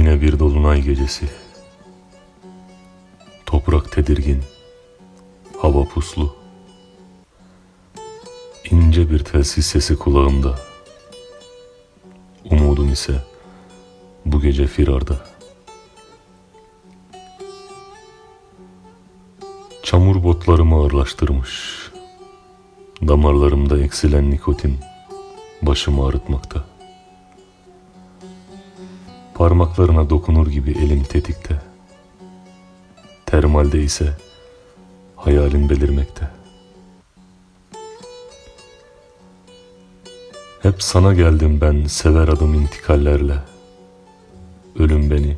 Yine bir dolunay gecesi. Toprak tedirgin, hava puslu. İnce bir telsiz sesi kulağımda. Umudum ise bu gece firarda. Çamur botlarımı ağırlaştırmış. Damarlarımda eksilen nikotin başımı ağrıtmakta. Parmaklarına dokunur gibi elim tetikte. Termalde ise hayalim belirmekte. Hep sana geldim ben sever adım intikallerle. Ölüm beni,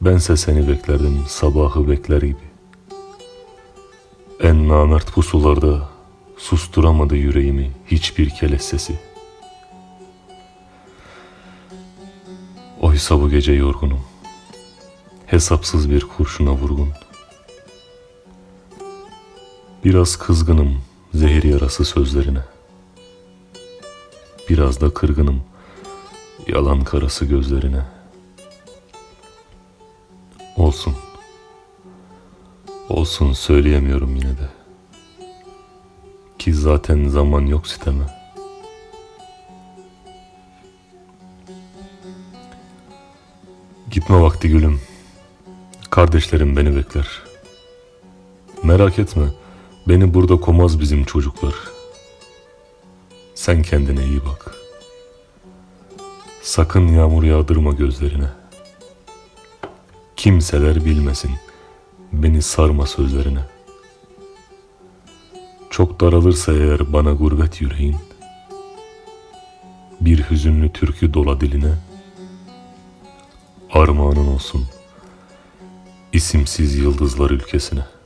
bense seni beklerdim sabahı bekler gibi. En namert pusularda susturamadı yüreğimi hiçbir keleş sesi. Oysa bu gece yorgunum. Hesapsız bir kurşuna vurgun. Biraz kızgınım zehir yarası sözlerine. Biraz da kırgınım yalan karası gözlerine. Olsun. Olsun söyleyemiyorum yine de. Ki zaten zaman yok siteme. Gitme vakti gülüm. Kardeşlerim beni bekler. Merak etme, beni burada komaz bizim çocuklar. Sen kendine iyi bak. Sakın yağmur yağdırma gözlerine. Kimseler bilmesin, beni sarma sözlerine. Çok daralırsa eğer bana gurbet yüreğin, bir hüzünlü türkü dola diline, armağanın olsun isimsiz yıldızlar ülkesine.''